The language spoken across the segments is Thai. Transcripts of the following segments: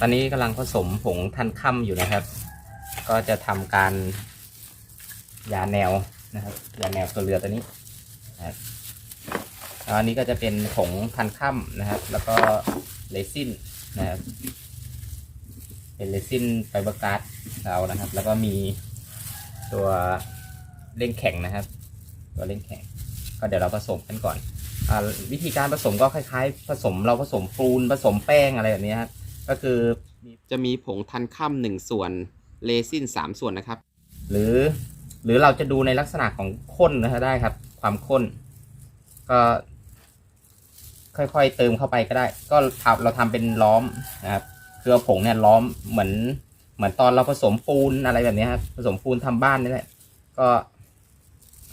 ตอนนี้กำลังผสมผงทันค่ำอยู่นะครับ ก็จะทำการยาแนวนะครับยาแนวตัวเรือตัวนี้นะครับอันนี้ก็จะเป็นผงทันค่ำนะครับ แล้วก็เรซินนะครับ เป็นเรซินไฟเบอร์การ์ดเรานะครับ แล้วก็มีตัวเล่งแข็งนะครับ ตัวเล่งแข็ง ก็เดี๋ยวเราผสมกันก่อนอาวิธีการผสมก็คล้ายๆ ผสมเราผสมปูนผสมแป้งอะไรแบบนี้ครับ ก็คือจะมีผงทันค่ำหนึ่งส่วนเรซินสามส่วนนะครับ หรือหรือเราจะดูในลักษณะของข้นนะครับได้ครับ ความข้น ก็ ค่อยๆเติมเข้าไปก็ได้ ก็ทำเราทำเป็นล้อมนะครับคือเอาผงเนี่ยล้อมเหมือน เหมือนตอนเราผสมปูนอะไรแบบนี้ครับผสมปูนทำบ้านนี่แหละก็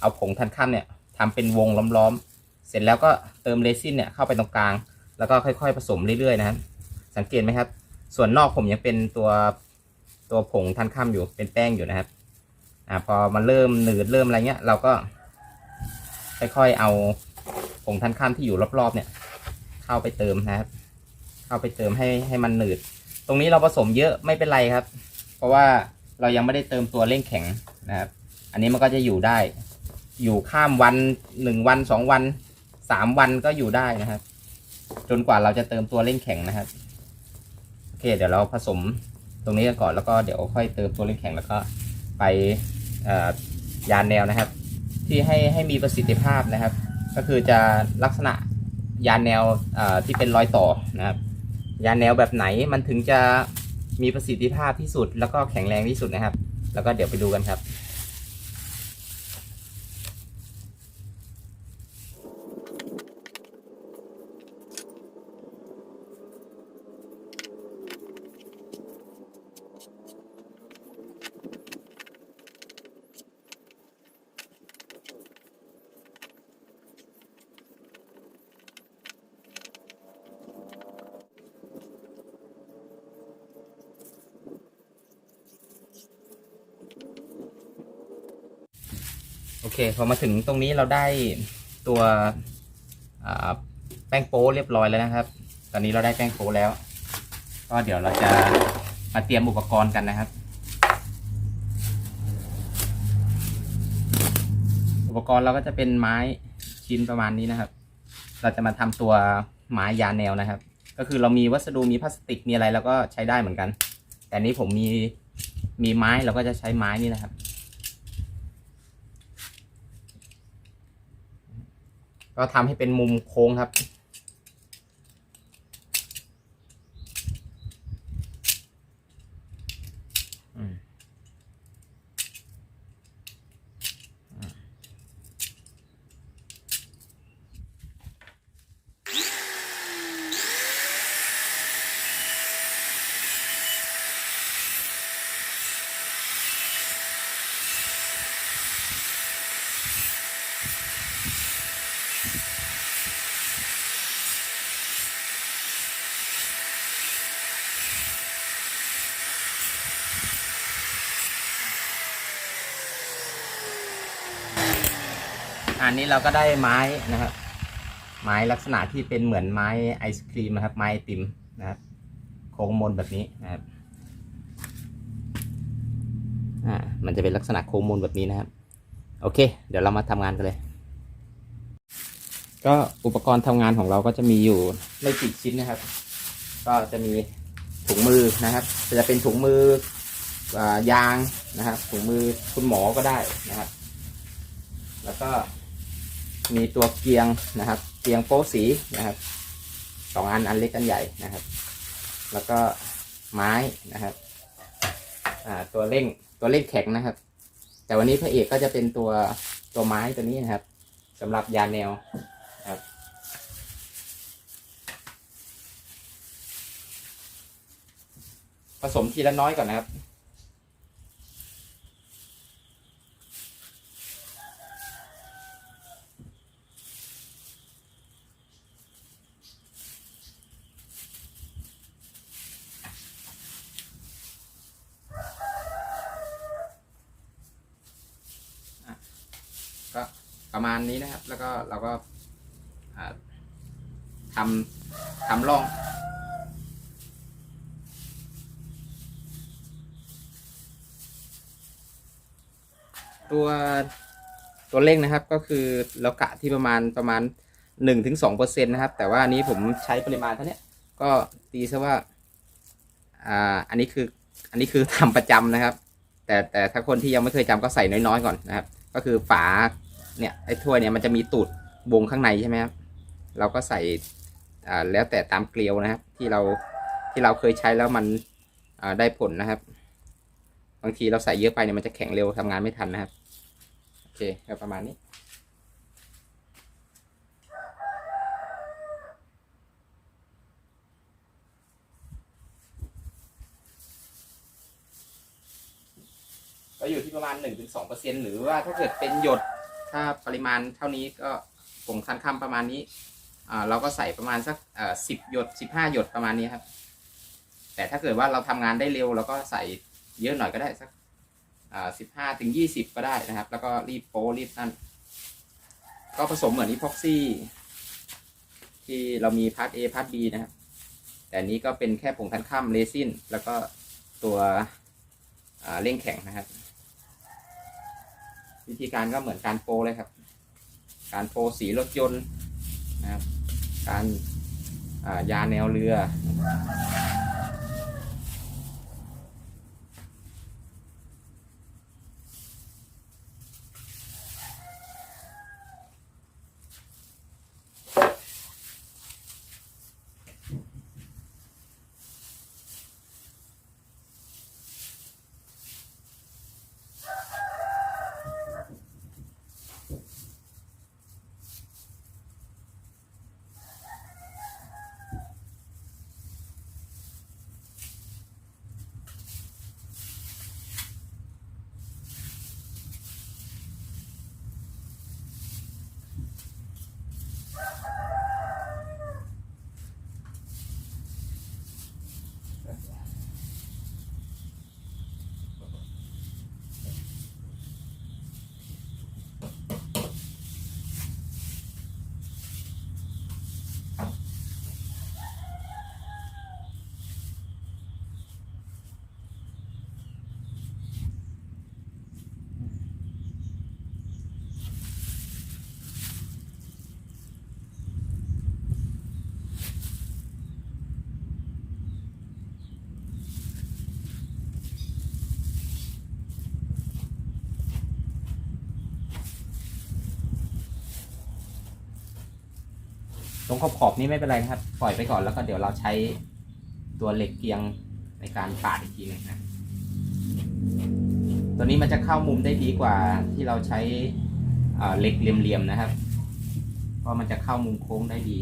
เอาผงทันค่ำเนี่ยทำเป็นวงล้อมๆเสร็จแล้วก็เติมเรซินเนี่ยเข้าไปตรงกลาง แล้วก็ค่อยๆผสมเรื่อยๆนะครับ สังเกตไหมครับ ส่วนนอกผมยังเป็นตัวตัวผงทันค่ำอยู่เป็นแป้งอยู่นะครับ อ่าพอมันเริ่มหนืดเริ่มอะไรเงี้ย เราก็ค่อยๆเอาผงทันค่ำที่อยู่รอบๆเนี่ย เข้าไปเติมนะครับ เข้าไปเติมให้ให้มันหนืด ตรงนี้เราผสมเยอะไม่เป็นไรครับ เพราะว่าเรายังไม่ได้เติมตัวเร่งแข็งนะครับ อันนี้มันก็จะอยู่ได้ อยู่ข้ามวันหนึ่งวันสองวันสามวันก็อยู่ได้นะครับ จนกว่าเราจะเติมตัวเร่งแข็งนะครับ เคเดี๋ยวเราผสมตรงนี้กันก่อนแล้วก็เดี๋ยวค่อยเติมตัวเร่งแข็งแล้วก็ไปยานแนวนะครับ ที่ให้ให้มีประสิทธิภาพนะครับ ก็คือจะลักษณะยานแนวที่เป็นรอยต่อนะครับ ยานแนวแบบไหนมันถึงจะมีประสิทธิภาพที่สุด แล้วก็แข็งแรงที่สุดนะครับ แล้วก็เดี๋ยวไปดูกันครับ โอเค พอมาถึงตรงนี้เราได้ตัวแป้งโป๊เรียบร้อยแล้วนะครับ ตอนนี้เราได้แป้งโป๊แล้ว ก็เดี๋ยวเราจะมาเตรียมอุปกรณ์กันนะครับ อุปกรณ์เราก็จะเป็นไม้ชิ้นประมาณนี้นะครับ เราจะมาทำตัวไม้ยาแนวนะครับ ก็คือเรามีวัสดุมีพลาสติกมีอะไรเราก็ใช้ได้เหมือนกัน แต่นนี้ผมมีมีไม้เราก็จะใช้ไม้นี่นะครับ ก็ทำให้เป็นมุมโค้งครับ อันนี้เราก็ได้ไม้นะครับ ไม้ลักษณะที่เป็นเหมือนไม้ไอศครีมนะครับ ไม้ติมนะครับ โค้งมนแบบนี้นะครับอ่ามันจะเป็นลักษณะโค้งมนแบบนี้นะครับ โอเค เดี๋ยวเรามาทำงานกันเลย ก็อุปกรณ์ทำงานของเราก็จะมีอยู่ไม่กี่ชิ้นนะครับ ก็จะมีถุงมือนะครับ จะเป็นถุงมืออยางนะครับถุงมือคุณหมอก็ได้นะครับ แล้วก็ มีตัวเกียงนะครับ เกียงโป๊สีนะครับสองอันอันเล็กอันใหญ่นะครับ แล้วก็ไม้นะครับตัวเร่งตัวเร่งแข็งนะครับ แต่วันนี้พระเอกก็จะเป็นตัวตัวไม้ตัวนี้นะครับสำหรับยาแนวนะครับผสมทีละน้อยก่อนนะครับ ประมาณนี้นะครับ แล้วก็เราก็ทำทำลอง ตัวตัวเลขนะครับก็คือเรากะที่ประมาณประมาณ1-2%นะครับ แต่ว่าอันนี้ผมใช้ปริมาณเท่านี้ก็ตีซะว่าอ่าอันนี้คืออันนี้คือทำประจำนะครับ แต่แต่ถ้าคนที่ยังไม่เคยจำก็ใส่น้อยๆก่อนนะครับ ก็คือฝา เนี่ยไอ้ถ้วยเนี่ยมันจะมีตูดวงข้างในใช่ไหมครับเราก็ใส่อ่าแล้วแต่ตามเกลียวนะครับ ที่เราที่เราเคยใช้แล้วมันอ่าได้ผลนะครับ บางทีเราใส่เยอะไปเนี่ยมันจะแข็งเร็วทำงานไม่ทันนะครับโอเคก็ประมาณนี้ก็อยู่ที่ประมาณ1-2%หรือว่าถ้าเกิดเป็นหยด ถ้าปริมาณเท่านี้ก็ผงคันคำประมาณนี้เราก็ใส่ประมาณสักสิบหยดสิบห้าหยดประมาณนี้ครับ แต่ถ้าเกิดว่าเราทำงานได้เร็วเราก็ใส่เยอะหน่อยก็ได้สักสิบห้าถึงยี่สิบก็ได้นะครับ แล้วก็รีบโป้รีบนั่น ก็ผสมเหมือนอีพ็อกซี่ ที่เรามีพาร์ท A พาร์ท B นะครับ แต่นี้ก็เป็นแค่ผงทันค่ำเรซินแล้วก็ตัวเร่งแข็งนะครับ วิธีการก็เหมือนการโปรเลยครับ การโปรสีรถยนต์นะครับ การยาแนวเรือ รงขอบขอบนี้ไม่เป็นไรนะครับ ปล่อยไปก่อนแล้วก็เดี๋ยวเราใช้ตัวเหล็กเกียงในการปาดอีกทีหนึงนะ ตัวนี้มันจะเข้ามุมได้ดีกว่าที่เราใช้เหล็กเหลี่ยมๆนะครับ เพราะมันจะเข้ามุมโค้งได้ดี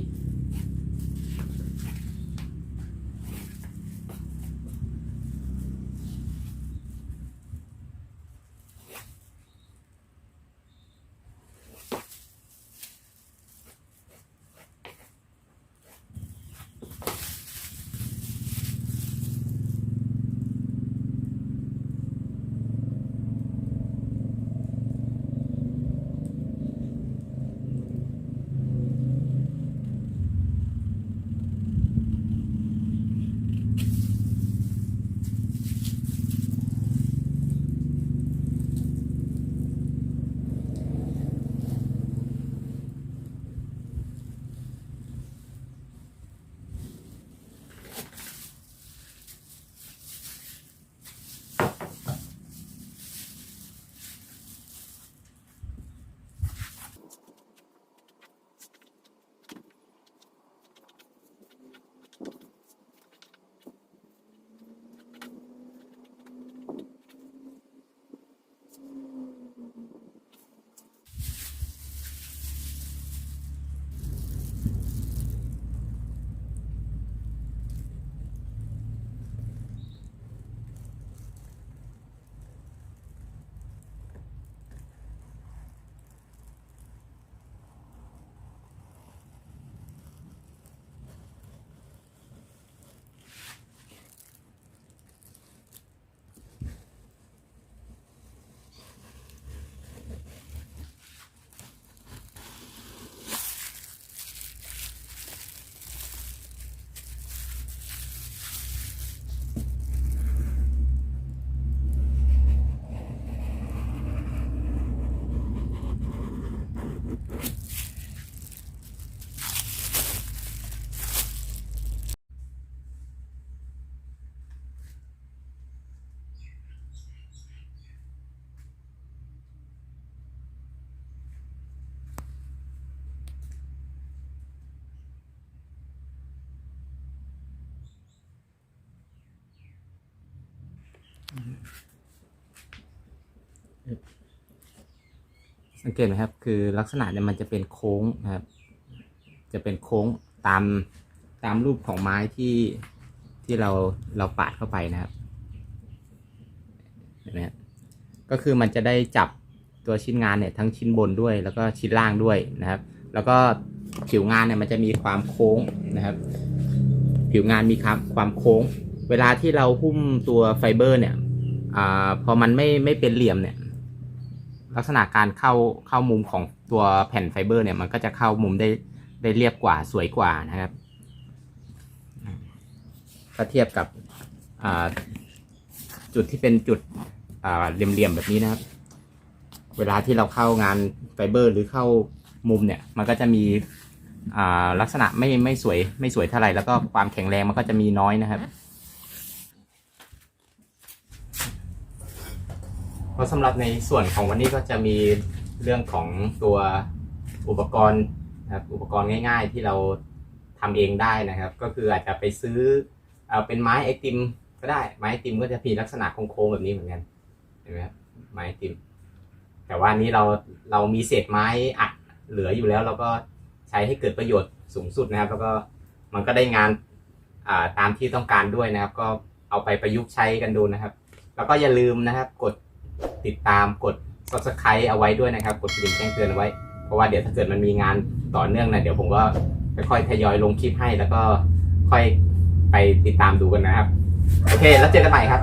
สังเกตไหมครับ คือลักษณะเนี่ยมันจะเป็นโค้งนะครับ จะเป็นโค้งตามตามรูปของไม้ที่ที่เราเราปาดเข้าไปนะครับเห็นไหมครับก็คือมันจะได้จับตัวชิ้นงานเนี่ยทั้งชิ้นบนด้วย แล้วก็ชิ้นล่างด้วยนะครับ แล้วก็ผิวงานเนี่ยมันจะมีความโค้งนะครับ ผิวงานมีความความโค้ง เวลาที่เราหุ้มตัวไฟเบอร์เนี่ยอาพอมันไม่ไม่เป็นเหลี่ยมเนี่ย ลักษณะการเข้าเข้ามุมของตัวแผ่นไฟเบอร์เนี่ยมันก็จะเข้ามุมได้ได้เรียบกว่าสวยกว่านะครับก็เทียบกับจุดที่เป็นจุดอ่าเหลี่ยมๆแบบนี้นะครับ เวลาที่เราเข้างานไฟเบอร์หรือเข้ามุมเนี่ยมันก็จะมีลักษณะไม่ไม่สวยไม่สวยเท่าไหร่แล้วก็ความแข็งแรงมันก็จะมีน้อยนะครับ เพราะสำหรับในส่วนของวันนี้ก็จะมีเรื่องของตัวอุปกรณ์นะครับอุปกรณ์ง่าย ๆ ที่เราทำเองได้นะครับ ก็คืออาจจะไปซื้อเอาเป็นไม้ไอติม ก็ได้ไม้ไอติมก็จะมีลักษณะโค้งๆแบบนี้เหมือนกันเห็นไหมครับไม้ไอติม แต่ว่านี้เราเรามีเศษไม้อัดเหลืออยู่แล้วเราก็ใช้ให้เกิดประโยชน์สูงสุดนะครับ แล้วก็มันก็ได้งานาตามที่ต้องการด้วยนะครับ ก็เอาไปประยุกต์ใช้กันดูนะครับ แล้วก็อย่าลืมนะครับ กด ติดตามกด subscribe เอาไว้ด้วยนะครับ กดกระดิ่งแจ้งเตือนเอาไว้ เพราะว่าเดี๋ยวถ้าเกิดมันมีงานต่อเนื่องนะเดี๋ยวผมก็ค่อยๆทยอยลงคลิปให้แล้วก็ค่อยไปติดตามดูกันนะครับ โอเค แล้วเจอกันใหม่ครับ